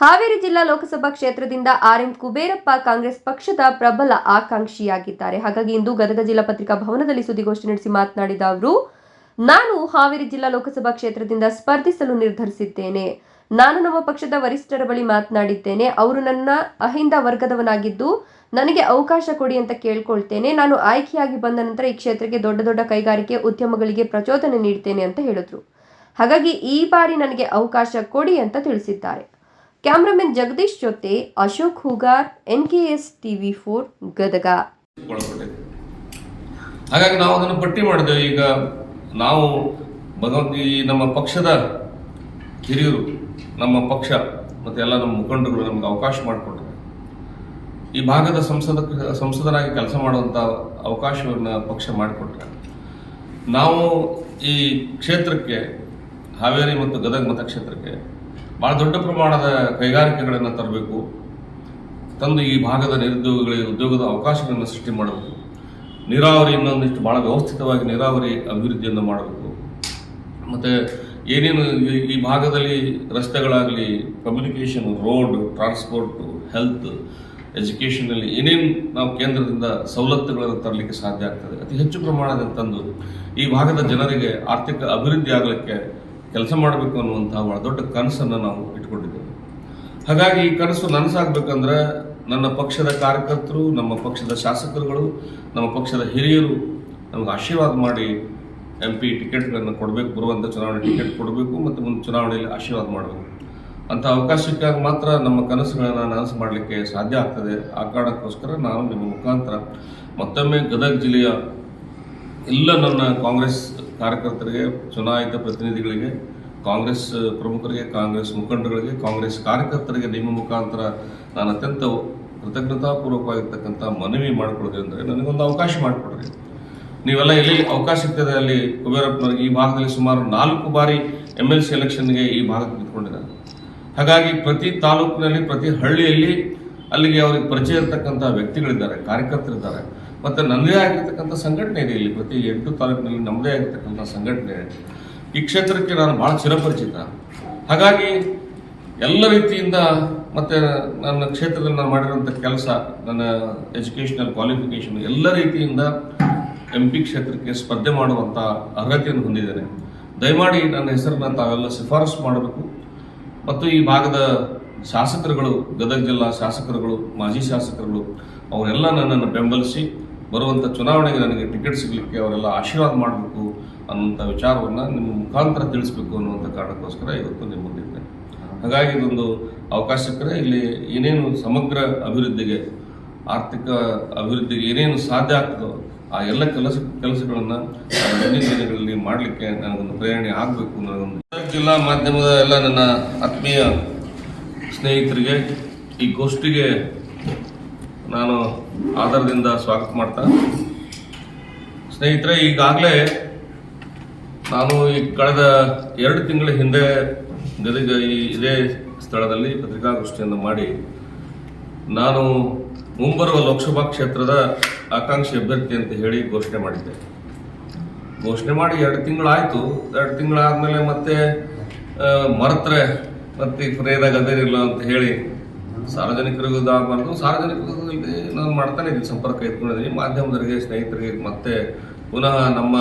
ಹಾವೇರಿ ಜಿಲ್ಲಾ ಲೋಕಸಭಾ ಕ್ಷೇತ್ರದಿಂದ R M Kuberappa Congress ಪಕ್ಷದ ಪ್ರಬಲ ಆಕಾಂಕ್ಷಿಯಾಗಿದ್ದಾರೆ. ಹಾಗಾಗಿ ಇಂದು ಗದಗ ಜಿಲ್ಲಾ ಪತ್ರಿಕಾ ಭವನದಲ್ಲಿ ಸುದ್ದಿಗೋಷ್ಠಿ ನಡೆಸಿ ಮಾತನಾಡಿದ ಅವರು, ನಾನು ಹಾವೇರಿ ಜಿಲ್ಲಾ ಲೋಕಸಭಾ ಕ್ಷೇತ್ರದಿಂದ ಸ್ಪರ್ಧಿಸಲು ನಿರ್ಧರಿಸಿದ್ದೇನೆ. ನಾನು ನಮ್ಮ ಪಕ್ಷದ ವರಿಷ್ಠರ ಬಳಿ ಮಾತನಾಡಿದ್ದೇನೆ. ಅವರು ನನ್ನ ಅಹಿಂದ ವರ್ಗದವನಾಗಿದ್ದು ನನಗೆ ಅವಕಾಶ ಕೊಡಿ ಅಂತ ಕೇಳ್ಕೊಳ್ತೇನೆ. ನಾನು ಆಯ್ಕೆಯಾಗಿ ಬಂದ ನಂತರ ಈ ಕ್ಷೇತ್ರಕ್ಕೆ ದೊಡ್ಡ ದೊಡ್ಡ ಕೈಗಾರಿಕೆ ಉದ್ಯಮಗಳಿಗೆ ಪ್ರಚೋದನೆ ನೀಡ್ತೇನೆ ಅಂತ ಹೇಳಿದ್ರು. ಹಾಗಾಗಿ ಈ ಬಾರಿ ನನಗೆ ಅವಕಾಶ ಕೊಡಿ ಅಂತ ತಿಳಿಸಿದ್ದಾರೆ. ಕ್ಯಾಮ್ರಾಮನ್ ಜಗದೀಶ್ ಜೊತೆ Ashok Hoogar S TV four Gadag. ಹಾಗಾಗಿ ನಾವು ಅದನ್ನು ಪಟ್ಟಿ ಮಾಡಿದೆವು ಈಗ ನಾವು ಈ ನಮ್ಮ ಪಕ್ಷದ ಹಿರಿಯರು, ನಮ್ಮ ಪಕ್ಷ ಮತ್ತು ಎಲ್ಲ ನಮ್ಮ ಮುಖಂಡರುಗಳು ನಮ್ಗೆ ಅವಕಾಶ ಮಾಡಿಕೊಟ್ರು ಈ ಭಾಗದ ಸಂಸದ ಸಂಸದರಾಗಿ ಕೆಲಸ ಮಾಡುವಂಥ ಅವಕಾಶವನ್ನು ಪಕ್ಷ ಮಾಡಿಕೊಟ್ರೆ ನಾವು ಈ ಕ್ಷೇತ್ರಕ್ಕೆ, ಹಾವೇರಿ ಮತ್ತು ಗದಗ ಮತಕ್ಷೇತ್ರಕ್ಕೆ ಭಾಳ ದೊಡ್ಡ ಪ್ರಮಾಣದ ಕೈಗಾರಿಕೆಗಳನ್ನು ತರಬೇಕು, ತಂದು ಈ ಭಾಗದ ನಿರುದ್ಯೋಗಿಗಳಿಗೆ, ಉದ್ಯೋಗದ ಅವಕಾಶಗಳನ್ನು ಸೃಷ್ಟಿ ಮಾಡಬೇಕು, ನೀರಾವರಿ ಇನ್ನೊಂದಿಷ್ಟು ಭಾಳ ವ್ಯವಸ್ಥಿತವಾಗಿ ನೀರಾವರಿ ಅಭಿವೃದ್ಧಿಯನ್ನು ಮಾಡಬೇಕು. ಮತ್ತು ಏನೇನು ಈ- ಭಾಗದಲ್ಲಿ ರಸ್ತೆಗಳಾಗಲಿ ಕಮ್ಯುನಿಕೇಷನ್ ರೋಡ್ ಟ್ರಾನ್ಸ್ಪೋರ್ಟು ಹೆಲ್ತ್ ಎಜುಕೇಷನಲ್ಲಿ ಏನೇನು ನಾವು ಕೇಂದ್ರದಿಂದ ಸವಲತ್ತುಗಳನ್ನು ತರಲಿಕ್ಕೆ ಸಾಧ್ಯ ಆಗ್ತದೆ, ಅತಿ ಹೆಚ್ಚು ಪ್ರಮಾಣದಲ್ಲಿ ತಂದು ಈ ಭಾಗದ ಜನರಿಗೆ ಆರ್ಥಿಕ ಅಭಿವೃದ್ಧಿ ಆಗಲಿಕ್ಕೆ ಕೆಲಸ ಮಾಡಬೇಕು ಅನ್ನುವಂತಹ ಬಹಳ ದೊಡ್ಡ ಕನಸನ್ನು ನಾವು ಇಟ್ಕೊಂಡಿದ್ದೇವೆ. ಹಾಗಾಗಿ ಈ ಕನಸು ನನಸಾಗಬೇಕಂದ್ರೆ ನನ್ನ ಪಕ್ಷದ ಕಾರ್ಯಕರ್ತರು, ನಮ್ಮ ಪಕ್ಷದ ಶಾಸಕರುಗಳು, ನಮ್ಮ ಪಕ್ಷದ ಹಿರಿಯರು ನಮಗೆ ಆಶೀರ್ವಾದ ಮಾಡಿ ಎಂ ಪಿ ಟಿಕೆಟ್ಗಳನ್ನು ಕೊಡಬೇಕು ಬರುವಂಥ ಚುನಾವಣೆ ಟಿಕೆಟ್ ಕೊಡಬೇಕು ಮತ್ತು ಮುಂದೆ ಚುನಾವಣೆಯಲ್ಲಿ ಆಶೀರ್ವಾದ ಮಾಡಬೇಕು. ಅಂಥ ಅವಕಾಶಕ್ಕಾಗಿ ಮಾತ್ರ ನಮ್ಮ ಕನಸುಗಳನ್ನು ನನಸು ಮಾಡಲಿಕ್ಕೆ ಸಾಧ್ಯ ಆಗ್ತದೆ. ಆ ಕಾರಣಕ್ಕೋಸ್ಕರ ನಾವು ನಿಮ್ಮ ಮುಖಾಂತರ ಮತ್ತೊಮ್ಮೆ ಗದಗ ಜಿಲ್ಲೆಯ ಎಲ್ಲ ನನ್ನ ಕಾಂಗ್ರೆಸ್ ಕಾರ್ಯಕರ್ತರಿಗೆ, ಚುನಾಯಿತ ಪ್ರತಿನಿಧಿಗಳಿಗೆ, ಕಾಂಗ್ರೆಸ್ ಪ್ರಮುಖರಿಗೆ, ಕಾಂಗ್ರೆಸ್ ಮುಖಂಡರುಗಳಿಗೆ, ಕಾಂಗ್ರೆಸ್ ಕಾರ್ಯಕರ್ತರಿಗೆ ನಿಮ್ಮ ಮುಖಾಂತರ ನಾನು ಅತ್ಯಂತ ಕೃತಜ್ಞತಾಪೂರ್ವಕವಾಗಿರ್ತಕ್ಕಂಥ ಮನವಿ ಮಾಡಿಕೊಡೋದ್ರಿಂದ ನನಗೊಂದು ಅವಕಾಶ ಮಾಡಿಕೊಡ್ರಿ. ನೀವೆಲ್ಲ ಎಲ್ಲಿ ಅವಕಾಶ ಸಿಗ್ತದೆ ಅಲ್ಲಿ ಕುಬೇರಪ್ಪನವ್ರಿಗೆ? ಈ ಭಾಗದಲ್ಲಿ ಸುಮಾರು ನಾಲ್ಕು ಬಾರಿ ಎಂ ಎಲ್ ಸಿ ಎಲೆಕ್ಷನ್ಗೆ ಈ ಭಾಗಕ್ಕೆ ನಿಂತ್ಕೊಂಡಿದ್ದಾರೆ. ಹಾಗಾಗಿ ಪ್ರತಿ ತಾಲೂಕಿನಲ್ಲಿ, ಪ್ರತಿ ಹಳ್ಳಿಯಲ್ಲಿ ಅಲ್ಲಿಗೆ ಅವರಿಗೆ ಪರಿಚಯ ಇರತಕ್ಕಂಥ ವ್ಯಕ್ತಿಗಳಿದ್ದಾರೆ, ಕಾರ್ಯಕರ್ತರಿದ್ದಾರೆ. ಮತ್ತು ನನ್ನದೇ ಆಗಿರ್ತಕ್ಕಂಥ ಸಂಘಟನೆ ಇದೆ ಇಲ್ಲಿ, ಪ್ರತಿ ಎಂಟು ತಾಲೂಕಿನಲ್ಲಿ ನಮ್ಮದೇ ಆಗಿರ್ತಕ್ಕಂಥ ಸಂಘಟನೆ. ಇದೆ. ಈ ಕ್ಷೇತ್ರಕ್ಕೆ ನಾನು ಭಾಳ ಚಿರಪರಿಚಿತ. ಹಾಗಾಗಿ ಎಲ್ಲ ರೀತಿಯಿಂದ ಮತ್ತು ನನ್ನ ಕ್ಷೇತ್ರದಲ್ಲಿ ನಾನು ಮಾಡಿರುವಂಥ ಕೆಲಸ, ನನ್ನ ಎಜುಕೇಷನಲ್ ಕ್ವಾಲಿಫಿಕೇಷನ್, ಎಲ್ಲ ರೀತಿಯಿಂದ ಎಂ ಪಿ ಕ್ಷೇತ್ರಕ್ಕೆ ಸ್ಪರ್ಧೆ ಮಾಡುವಂಥ ಅರ್ಹತೆಯನ್ನು ಹೊಂದಿದ್ದೇನೆ. ದಯಮಾಡಿ ನನ್ನ ಹೆಸರನ್ನ ತಾವೆಲ್ಲ ಶಿಫಾರಸು ಮಾಡಬೇಕು. ಮತ್ತು ಈ ಭಾಗದ ಶಾಸಕರುಗಳು, ಗದಗ ಜಿಲ್ಲಾ ಶಾಸಕರುಗಳು, ಮಾಜಿ ಶಾಸಕರುಗಳು, ಅವರೆಲ್ಲ ನನ್ನನ್ನು ಬೆಂಬಲಿಸಿ ಬರುವಂಥ ಚುನಾವಣೆಗೆ ನನಗೆ ಟಿಕೆಟ್ ಸಿಗಲಿಕ್ಕೆ ಅವರೆಲ್ಲ ಆಶೀರ್ವಾದ ಮಾಡಬೇಕು ಅನ್ನೋಂಥ ವಿಚಾರವನ್ನು ನಿಮ್ಮ ಮುಖಾಂತರ ತಿಳಿಸ್ಬೇಕು ಅನ್ನುವಂಥ ಕಾರಣಕ್ಕೋಸ್ಕರ ಇವತ್ತು ನಿಮ್ಮ ಮುಂದಿದ್ದೆ ಹಾಗಾಗಿ ಇದೊಂದು ಅವಕಾಶ ಸಿಕ್ಕರೆ ಇಲ್ಲಿ ಏನೇನು ಸಮಗ್ರ ಅಭಿವೃದ್ಧಿಗೆ, ಆರ್ಥಿಕ ಅಭಿವೃದ್ಧಿಗೆ ಏನೇನು ಸಾಧ್ಯ ಆಗ್ತದೋ ಆ ಎಲ್ಲ ಕೆಲಸ, ಕೆಲಸಗಳನ್ನು ಮುಂದಿನ ದಿನಗಳಲ್ಲಿ ಮಾಡಲಿಕ್ಕೆ ನನಗೊಂದು ಪ್ರೇರಣೆ ಆಗಬೇಕು ನನಗೊಂದು ಜಿಲ್ಲಾ ಮಾಧ್ಯಮದ ಎಲ್ಲ ನನ್ನ ಆತ್ಮೀಯ ಸ್ನೇಹಿತರಿಗೆ, ಈ ಗೋಷ್ಠಿಗೆ ನಾನು ಆಧಾರದಿಂದ ಸ್ವಾಗತ ಮಾಡ್ತಾ. ಸ್ನೇಹಿತರೆ, ಈಗಾಗಲೇ ನಾನು ಈ ಕಳೆದ ಎರಡು ತಿಂಗಳ ಹಿಂದೆ ಗದಗ ಈ ಇದೇ ಸ್ಥಳದಲ್ಲಿ ಪತ್ರಿಕಾಗೋಷ್ಠಿಯನ್ನು ಮಾಡಿ ನಾನು ಮುಂಬರುವ ಲೋಕಸಭಾ ಕ್ಷೇತ್ರದ ಆಕಾಂಕ್ಷಿ ಅಭ್ಯರ್ಥಿ ಅಂತ ಹೇಳಿ ಘೋಷಣೆ ಮಾಡಿದ್ದೆ. ಘೋಷಣೆ ಮಾಡಿ ಎರಡು ತಿಂಗಳಾಯಿತು. ಎರಡು ತಿಂಗಳಾದಮೇಲೆ ಮತ್ತೆ ಮರತ್ರೆ ಮತ್ತೆ ಫ್ರೇದಾಗ ಅದೇನಿಲ್ಲ ಅಂತ ಹೇಳಿ ಸಾರ್ವಜನಿಕರಿಗೂ ಇದಾಗಬಾರ್ದು. ಸಾರ್ವಜನಿಕರಿಗೆ ನಾನು ಮಾಡ್ತಾನೆ ಇದ್ದೀನಿ ಸಂಪರ್ಕ ಇಟ್ಕೊಂಡಿದ್ದೀನಿ. ಮಾಧ್ಯಮದವರಿಗೆ, ಸ್ನೇಹಿತರಿಗೆ ಮತ್ತೆ ಪುನಃ ನಮ್ಮ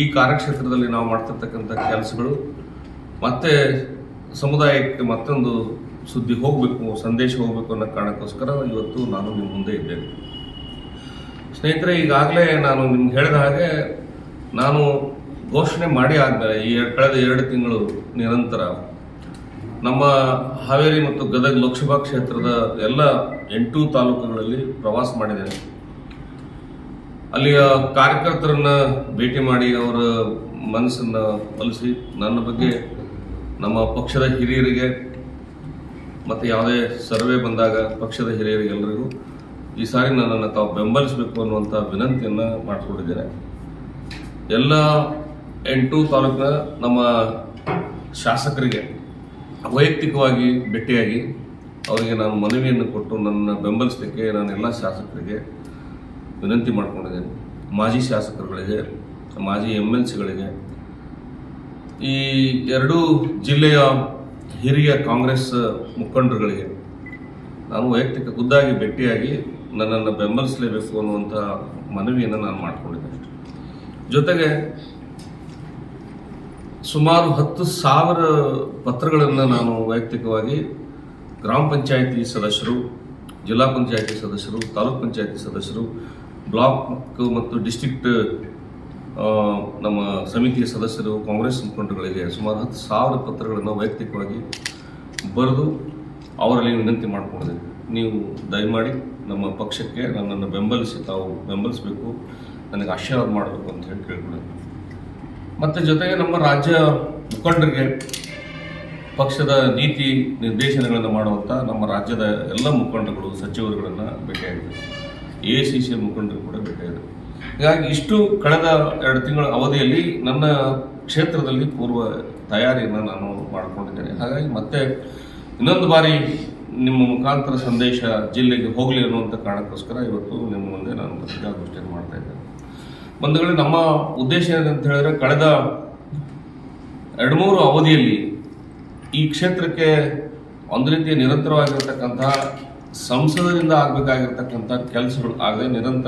ಈ ಕಾರ್ಯಕ್ಷೇತ್ರದಲ್ಲಿ ನಾವು ಮಾಡ್ತಿರ್ತಕ್ಕಂಥ ಕೆಲಸಗಳು, ಮತ್ತೆ ಸಮುದಾಯಕ್ಕೆ ಮತ್ತೊಂದು ಸುದ್ದಿ ಹೋಗಬೇಕು, ಸಂದೇಶ ಹೋಗಬೇಕು ಅನ್ನೋ ಕಾರಣಕ್ಕೋಸ್ಕರ ಇವತ್ತು ನಾನು ನಿಮ್ಮ ಮುಂದೆ ಇದ್ದೇನೆ. ಸ್ನೇಹಿತರೆ, ಈಗಾಗಲೇ ನಾನು ನಿಮ್ಗೆ ಹೇಳಿದ ಹಾಗೆ ನಾನು ಘೋಷಣೆ ಮಾಡಿ ಆದ್ಮೇಲೆ ಈ ಕಳೆದ ಎರಡು ತಿಂಗಳು ನಿರಂತರ ನಮ್ಮ ಹಾವೇರಿ ಮತ್ತು ಗದಗ ಲೋಕಸಭಾ ಕ್ಷೇತ್ರದ ಎಲ್ಲ ಎಂಟು ತಾಲೂಕುಗಳಲ್ಲಿ ಪ್ರವಾಸ ಮಾಡಿದ್ದೇನೆ. ಅಲ್ಲಿಯ ಕಾರ್ಯಕರ್ತರನ್ನ ಭೇಟಿ ಮಾಡಿ ಅವರ ಮನಸ್ಸನ್ನು ಒಲಿಸಿ ನನ್ನ ಬಗ್ಗೆ ನಮ್ಮ ಪಕ್ಷದ ಹಿರಿಯರಿಗೆ ಮತ್ತು ಯಾವುದೇ ಸರ್ವೆ ಬಂದಾಗ ಪಕ್ಷದ ಹಿರಿಯರಿಗೆಲ್ಲರಿಗೂ ಈ ಸಾರಿ ನನ್ನನ್ನು ತಾವು ಬೆಂಬಲಿಸಬೇಕು ಅನ್ನುವಂಥ ವಿನಂತಿಯನ್ನು ಮಾಡಿಕೊಂಡಿದ್ದೇನೆ. ಎಲ್ಲ ಎಂಟು ತಾಲೂಕಿನ ನಮ್ಮ ಶಾಸಕರಿಗೆ ವೈಯಕ್ತಿಕವಾಗಿ ಭೇಟಿಯಾಗಿ ಅವರಿಗೆ ನಾನು ಮನವಿಯನ್ನು ಕೊಟ್ಟು ನನ್ನ ಬೆಂಬಲಿಸಲಿಕ್ಕೆ ನಾನು ಎಲ್ಲ ಶಾಸಕರಿಗೆ ವಿನಂತಿ ಮಾಡಿಕೊಂಡಿದ್ದೇನೆ. ಮಾಜಿ ಶಾಸಕರುಗಳಿಗೆ, ಮಾಜಿ ಎಂ ಎಲ್ ಸಿಗಳಿಗೆ ಈ ಎರಡೂ ಜಿಲ್ಲೆಯ ಹಿರಿಯ ಕಾಂಗ್ರೆಸ್ ಮುಖಂಡರುಗಳಿಗೆ ನಾನು ವೈಯಕ್ತಿಕ ಖುದ್ದಾಗಿ ಭೇಟಿಯಾಗಿ ನನ್ನನ್ನು ಬೆಂಬಲಿಸಲೇಬೇಕು ಅನ್ನುವಂಥ ಮನವಿಯನ್ನು ನಾನು ಮಾಡಿಕೊಂಡಿದ್ದೇನೆ. ಜೊತೆಗೆ ಸುಮಾರು ಹತ್ತು ಸಾವಿರ ಪತ್ರಗಳನ್ನು ನಾನು ವೈಯಕ್ತಿಕವಾಗಿ ಗ್ರಾಮ ಪಂಚಾಯಿತಿ ಸದಸ್ಯರು, ಜಿಲ್ಲಾ ಪಂಚಾಯಿತಿ ಸದಸ್ಯರು, ತಾಲೂಕ್ ಪಂಚಾಯಿತಿ ಸದಸ್ಯರು, ಬ್ಲಾಕ್ ಮತ್ತು ಡಿಸ್ಟ್ರಿಕ್ಟ್ ನಮ್ಮ ಸಮಿತಿಯ ಸದಸ್ಯರು, ಕಾಂಗ್ರೆಸ್ ಮುಖಂಡರುಗಳಿಗೆ ಸುಮಾರು ಹತ್ತು ಸಾವಿರ ಪತ್ರಗಳನ್ನು ವೈಯಕ್ತಿಕವಾಗಿ ಬರೆದು ಅವರಲ್ಲಿ ವಿನಂತಿ ಮಾಡಿಕೊಂಡಿದೆ. ನೀವು ದಯಮಾಡಿ ನಮ್ಮ ಪಕ್ಷಕ್ಕೆ ನನ್ನನ್ನು ಬೆಂಬಲಿಸಿ ತಾವು ಬೆಂಬಲಿಸಬೇಕು. ನನಗೆ ಆಶೀರ್ವಾದ ಮಾಡಬೇಕು ಅಂತ ಹೇಳಿ ಕೇಳ್ಕೊಳ್ಳಿ ಮತ್ತು ಜೊತೆಗೆ ನಮ್ಮ ರಾಜ್ಯ ಮುಖಂಡರಿಗೆ ಪಕ್ಷದ ನೀತಿ ನಿರ್ದೇಶನಗಳನ್ನು ಮಾಡುವಂಥ ನಮ್ಮ ರಾಜ್ಯದ ಎಲ್ಲ ಮುಖಂಡರುಗಳು, ಸಚಿವರುಗಳನ್ನು ಭೇಟಿಯಾಗಿದೆ ಎ ಸಿ ಸಿ ಮುಖಂಡರು ಕೂಡ ಭೇಟಿಯಾಗಿದೆ ಹೀಗಾಗಿ ಇಷ್ಟು ಕಳೆದ ಎರಡು ತಿಂಗಳ ಅವಧಿಯಲ್ಲಿ ನನ್ನ ಕ್ಷೇತ್ರದಲ್ಲಿ ಪೂರ್ವ ತಯಾರಿಯನ್ನು ನಾನು ಮಾಡಿಕೊಂಡಿದ್ದೇನೆ. ಹಾಗಾಗಿ ಮತ್ತೆ ಇನ್ನೊಂದು ಬಾರಿ ನಿಮ್ಮ ಮುಖಾಂತರ ಸಂದೇಶ ಜಿಲ್ಲೆಗೆ ಹೋಗಲಿ ಅನ್ನುವಂಥ ಕಾರಣಕ್ಕೋಸ್ಕರ ಇವತ್ತು ನಿಮ್ಮ ಮುಂದೆ ನಾನು ಪತ್ರಿಕಾಗೋಷ್ಠಿಯನ್ನು ಮಾಡ್ತಾ ಇದ್ದೇನೆ. ಬಂಧುಗಳೇ, ನಮ್ಮ ಉದ್ದೇಶ ಏನಂತ ಹೇಳಿದ್ರೆ ಕಳೆದ ಎರಡು ಮೂರು ಅವಧಿಯಲ್ಲಿ ಈ ಕ್ಷೇತ್ರಕ್ಕೆ ಒಂದು ರೀತಿಯ ನಿರಂತರವಾಗಿರ್ತಕ್ಕಂಥ ಸಂಸದರಿಂದ ಆಗಬೇಕಾಗಿರ್ತಕ್ಕಂಥ ಕೆಲಸಗಳು ಆಗದೆ ನಿರಂತರ